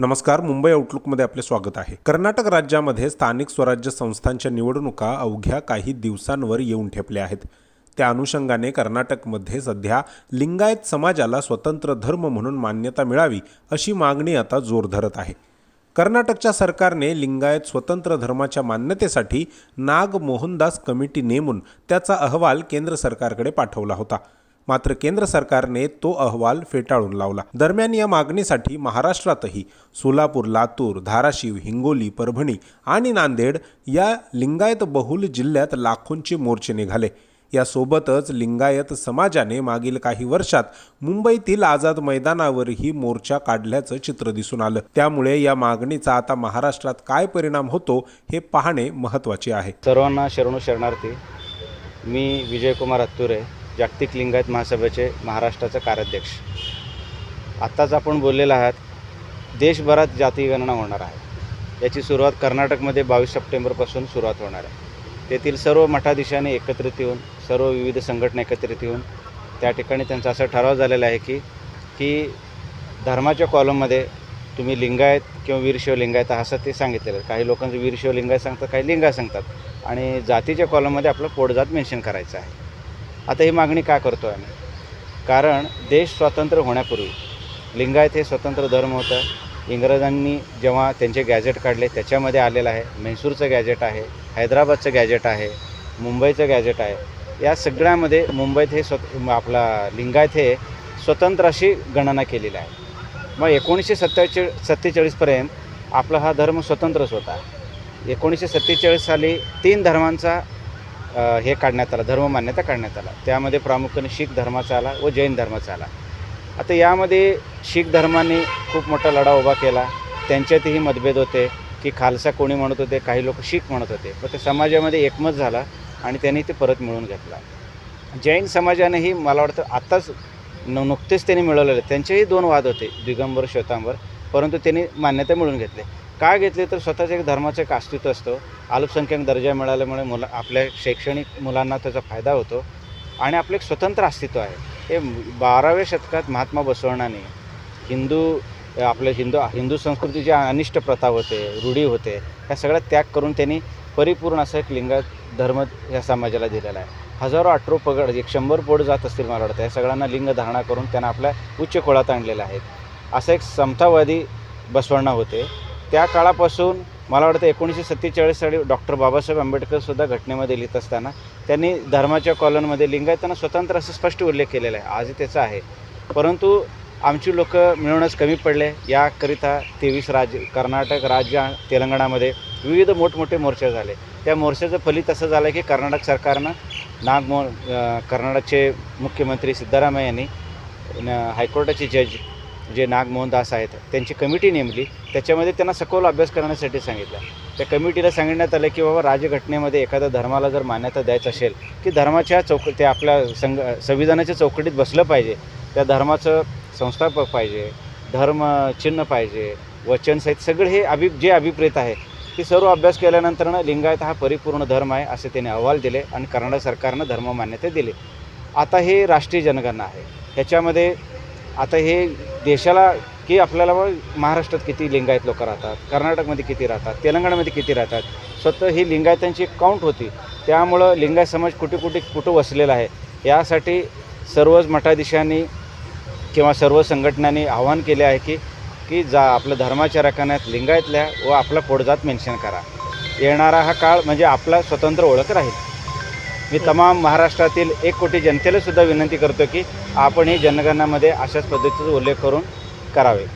नमस्कार मुंबई आउटलुकमध्ये आपले स्वागत आहे. कर्नाटक राज्यामध्ये स्थानिक स्वराज्य संस्थांच्या निवडणुका अवघ्या काही दिवसांवर येऊन ठेपल्या आहेत. त्या अनुषंगाने कर्नाटकमध्ये सध्या लिंगायत समाजाला स्वतंत्र धर्म म्हणून मान्यता मिळावी अशी मागणी आता जोर धरत आहे. कर्नाटकच्या सरकारने लिंगायत स्वतंत्र धर्माच्या मान्यतेसाठी नाग मोहनदास कमिटी नेमून त्याचा अहवाल केंद्र सरकारकडे पाठवला होता. मात्र केंद्र सरकारने तो अहवाल फेटाळून लावला. दरम्यान या मागणीसाठी महाराष्ट्रातही सोलापूर लातूर धाराशिव हिंगोली परभणी आणि नांदेड या लिंगायत बहुल जिल्ह्यात लाखोंचे मोर्चे निघाले. यासोबतच लिंगायत समाजाने मागील काही वर्षात मुंबईतील आझाद मैदानावरही मोर्चा काढल्याचं चित्र दिसून आलं. त्यामुळे या मागणीचा आता महाराष्ट्रात काय परिणाम होतो हे पाहणे महत्त्वाचे आहे. सर्वांना शरणू शरणार्थी. मी विजयकुमार हत्तुरे जागतिक लिंगायत महासभेचे महाराष्ट्राचे कार्याध्यक्ष. आत्ताच आपण बोललेलं आहात देशभरात जातीगणना होणार आहे. याची सुरुवात कर्नाटकमध्ये बावीस सप्टेंबरपासून सुरुवात होणार आहे. तेथील सर्व मठाधीशांनी एकत्रित येऊन सर्व विविध संघटना एकत्रित येऊन त्या ठिकाणी त्यांचा असं ठराव झालेला आहे की की धर्माच्या कॉलममध्ये तुम्ही लिंगायत किंवा वीरशिव लिंगायत असं ते सांगितलेलं आहे. काही लोकांचं वीरशिव लिंगायत सांगतात काही लिंगायत सांगतात. आणि जातीच्या कॉलममध्ये आपलं पोटजात मेन्शन करायचं आहे. आता ही मागणी का करतो आहे आम्ही? कारण देश स्वातंत्र्य होण्यापूर्वी लिंगायत हे स्वतंत्र धर्म होतं. इंग्रजांनी जेव्हा त्यांचे गॅजेट काढले त्याच्यामध्ये आलेलं आहे म्हैसूरचं गॅजेट आहे हैदराबादचं गॅजेट आहे मुंबईचं गॅजेट आहे. या सगळ्यामध्ये मुंबईत हे स्वत आपला लिंगायत हे स्वतंत्र अशी गणना केलेली आहे. मग एकोणीसशे सत्तेचाळी सत्तेचाळीसपर्यंत आपला हा धर्म स्वतंत्रच होता. एकोणीसशे सत्तेचाळीस साली तीन धर्मांचा हे काढण्यात आला धर्ममान्यता काढण्यात आला. त्यामध्ये प्रामुख्याने शीख धर्माचा आला व जैन धर्माचा आला. आता यामध्ये शीख धर्माने खूप मोठा लढा उभा केला. त्यांच्यातही मतभेद होते की खालसा कोणी म्हणत होते काही लोक शीख म्हणत होते. पण ते समाजामध्ये एकमत झाला आणि त्यांनी ते परत मिळवून घेतला. जैन समाजानेही मला वाटतं आत्ताच न नुकतेच त्यांनी मिळवलेले त्यांचेही दोन वाद होते दिगंबर श्वेतांबर. परंतु त्यांनी मान्यता मिळून घेतली. का घेतले तर स्वतःच एक धर्माचं एक अस्तित्व असतं. अल्पसंख्याक दर्जा मिळाल्यामुळे मुला आपल्या शैक्षणिक मुलांना त्याचा फायदा होतो. आणि आपलं एक स्वतंत्र अस्तित्व आहे. हे बाराव्या शतकात महात्मा बसवण्णाने हिंदू आपल्या हिंदू हिंदू संस्कृतीची अनिष्ट प्रथा होते रूढी होते ह्या सगळ्या त्याग करून त्यांनी परिपूर्ण असं एक लिंगात धर्म या समाजाला दिलेला आहे. हजारो अठरो पगड एक शंभर पोट जात असतील मला वाटतं या सगळ्यांना लिंग धारणा करून त्यांना आपल्या उच्च खोळात आणलेलं आहेत असं एक समतावादी बसवण्णा होते. त्या काळापासून मला वाटतं एकोणीसशे सत्तेचाळीस साली डॉक्टर बाबासाहेब आंबेडकरसुद्धा घटनेमध्ये लिहित असताना त्यांनी धर्माच्या कॉलनमध्ये लिंगायतांना स्वतंत्र असं स्पष्ट उल्लेख केलेला आहे. आजही त्याचा आहे. परंतु आमची लोक मिळवण्यास कमी पडले. याकरिता तेवीस राज्य कर्नाटक राज्य तेलंगणामध्ये विविध मोठमोठे मोर्चे झाले. त्या मोर्चाचं फलित असं झालं की कर्नाटक सरकारनं नागमो कर्नाटकचे मुख्यमंत्री सिद्धरामय्या यांनी हायकोर्टाचे जज जे नागमोहनदास आहेत त्यांची कमिटी नेमली. त्याच्यामध्ये त्यांना सखोल अभ्यास करण्यासाठी सांगितलं. त्या कमिटीला सांगण्यात आलं की बाबा राज्यघटनेमध्ये एखाद्या धर्माला जर मान्यता द्यायचं असेल की धर्माच्या चौक ते आपल्या संग संविधानाच्या चौकटीत बसलं पाहिजे. त्या धर्माचं संस्थापक पाहिजे धर्म चिन्ह पाहिजे वचनसहित सगळे हे अभि जे अभिप्रेत आहे ते सर्व अभ्यास केल्यानंतरनं लिंगायत हा परिपूर्ण धर्म आहे असे त्याने अहवाल दिले आणि कर्नाटक सरकारनं धर्म मान्यता दिली. आता हे राष्ट्रीय जनगणना आहे. ह्याच्यामध्ये आता हे देशाला की आपल्याला बघ महाराष्ट्रात किती लिंगायत लोक राहतात कर्नाटकमध्ये किती राहतात तेलंगणामध्ये किती राहतात स्वतः ही लिंगायतांची एक काउंट होती. त्यामुळं लिंगायत समाज कुठे कुठे कुठं वसलेला आहे यासाठी सर्वच मठाधीशांनी किंवा सर्व संघटनांनी आवाहन केले आहे की की जा आपलं धर्माच्या रकान्यात लिंगायतल्या व आपला पोटजात मेन्शन करा. येणारा हा काळ म्हणजे आपला स्वतंत्र ओळख राहील. मी तमाम महाराष्ट्रातील एक कोटी जनतेला सुद्धा विनंती करतो की आपण ही जनगणनामध्ये अशाच पद्धतीचा उल्लेख करून करावे.